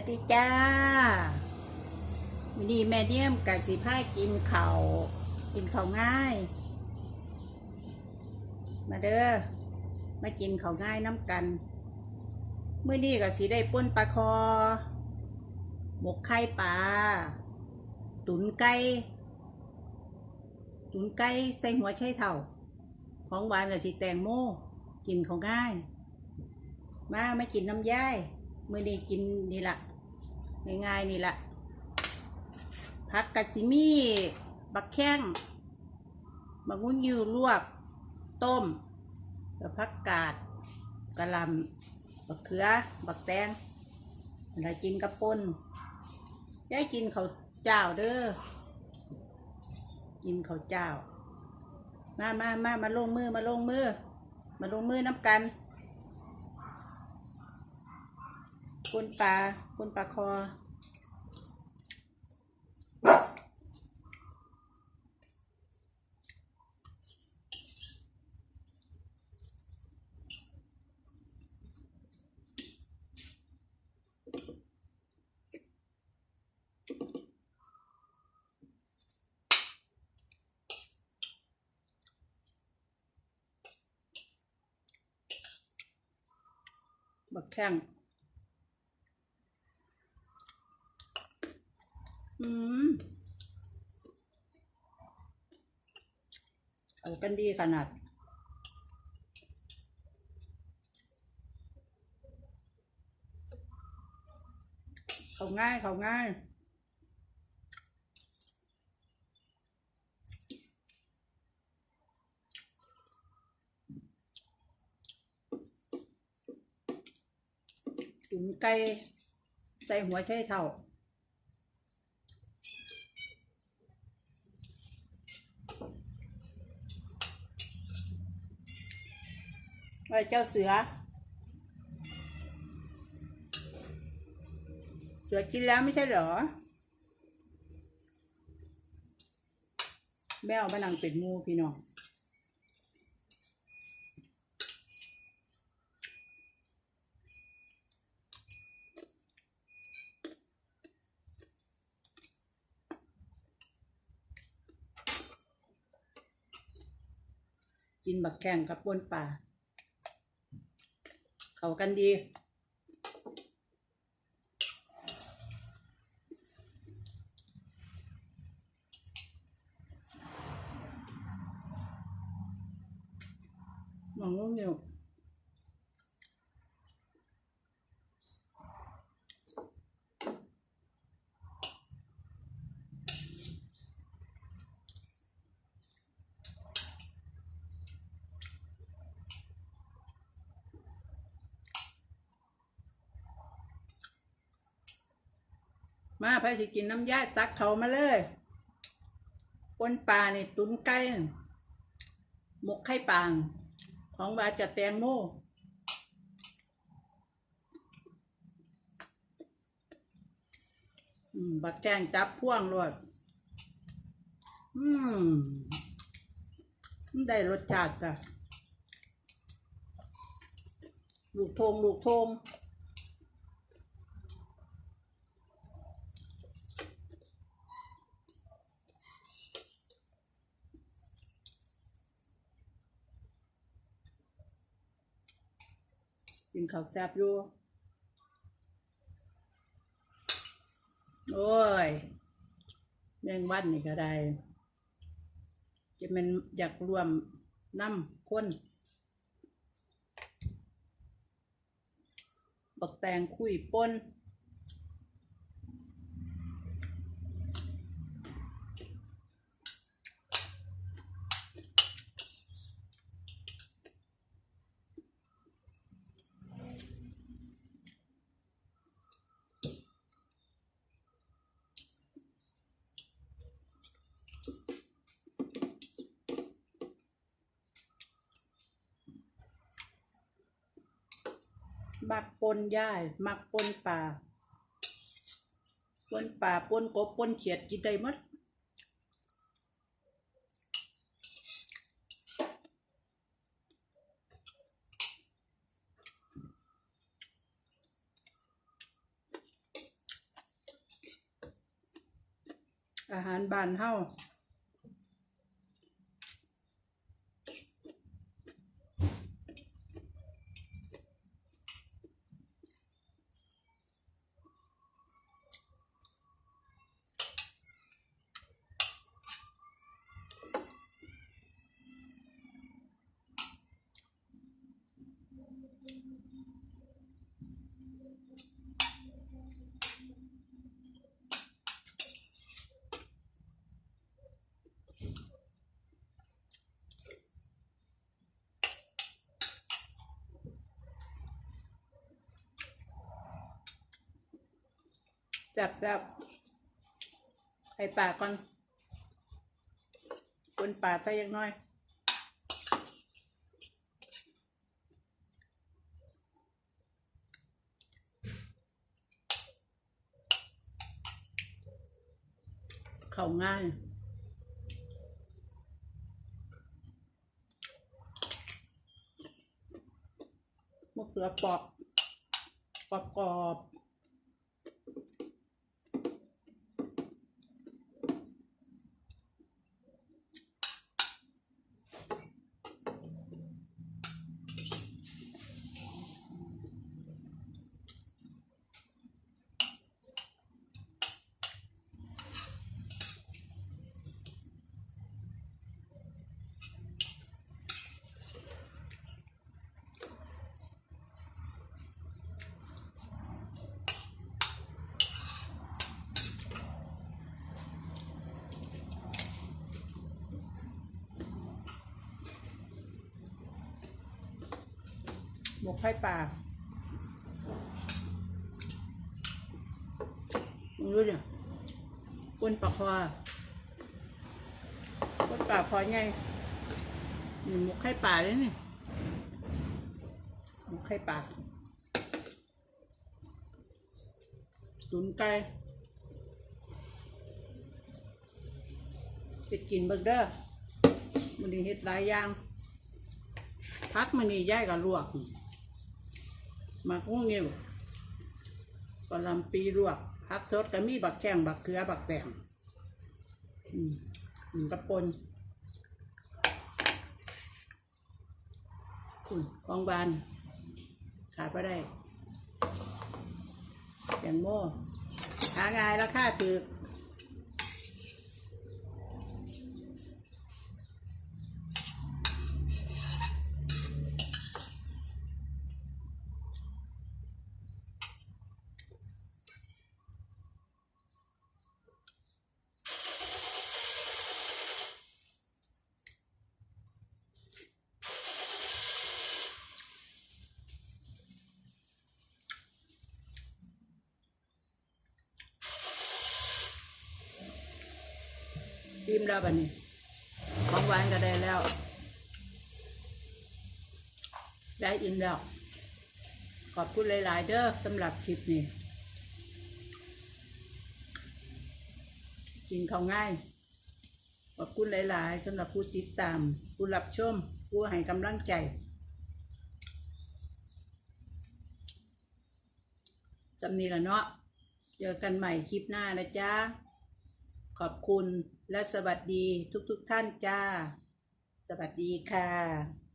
วัสดีจ้าวันนี้แม่เดียมกับสีผ้ากินเขาวกินเข่าง่าย มาเด้อ มากินเข่าง่ายน้ำกัน เมื้อนี้ก็สีได้ป่นปลาคอ หมกไข่ปลา ตุนไก่ ตุนไก่ใส่หัวไชเท่า ของหวานกับสีแตงโม กินเข่าง่าย มาไม่กินน้ำย่าย มื่อนี้กินนี่ละง่ายๆนี่ละผักกะซิมีบักแข้งบักงุ้นยูลวก ต้มแล้วผักกาดกะหล่ำบักเขือ บักแตงอะไรกินกับปนยายกินข้าวเจ้าเด้อ กินข้าวเจ้า มามามามาลงมือมาลงมือ มาลงมือน้ำกัน คุณปลาคุณปลาคอบักแข้ง อืมเอากันดีขนาดเขาง่ายเขาง่ายตุ๋นไก่ใส่หัวไชเท่า ไอ้เจ้าเสือ เสือกินแล้วไม่ใช่เหรอ แมวมานังเป็ดงูพี่น้องกินบักแข่งกับปนป่า เข้ากันดีมองลูกอยู่ มาไปสิกินน้ำย่าตักเขามาเลยปนปลาเนี่ตุ้นไก่หมกไข่ปาง ของบาจะแตงโมบักแจ้งจับพ่วงรวดอืม ได้รสชาติจ้ะลูกทงลูกทง กินข้าวแซ่บอยู่ โอ้ยแมงวันนี่ก็ได้จะมันอยากรวมน้ำข้นบักแตงคุยป้น มักปนย่ายมักปนป่าปนป่าปนกบปนเขียดกินได้มั้ดอาหารบ้านเฮา จับจับให้ปากก่อนกวนปากใส่ยังน้อยเข้าง่ายมะเขือปอกกรอบกรอบ มกไข่ปลามึงรู้เนี่ยกวนปลาคอกวนปลาคอไงหมกไข่ปลาเลยนี่หมกไข่ปลาตุนไก่จะกินเบิกเด้อมันนี้เฮ็ดหลายอย่างพักมันนี่ย่ายกับลวก หมักงูเงี้ยวกะหลำปีลวกพักสดก็มีบักแข้งบักเขือบักแตงอืมอืมกระปนคุณกองบาน ขายไปได้แตงโมหาง่ายราคาถือ อิ่มแล้วบัดนี้ ของหวานก็ได้แล้ว ได้อิ่มแล้ว ขอบคุณหลาย ๆ เด้อสำหรับคลิปนี้ กินเขาง่าย ขอบคุณหลาย ๆสำหรับผู้ติดตาม ผู้รับชม ผู้ให้กำลังใจสำนีละเนาะ เจอกันใหม่คลิปหน้านะจ๊ะ ขอบคุณ และสวัสดีทุกๆทท่านจ้า สวัสดีค่ะ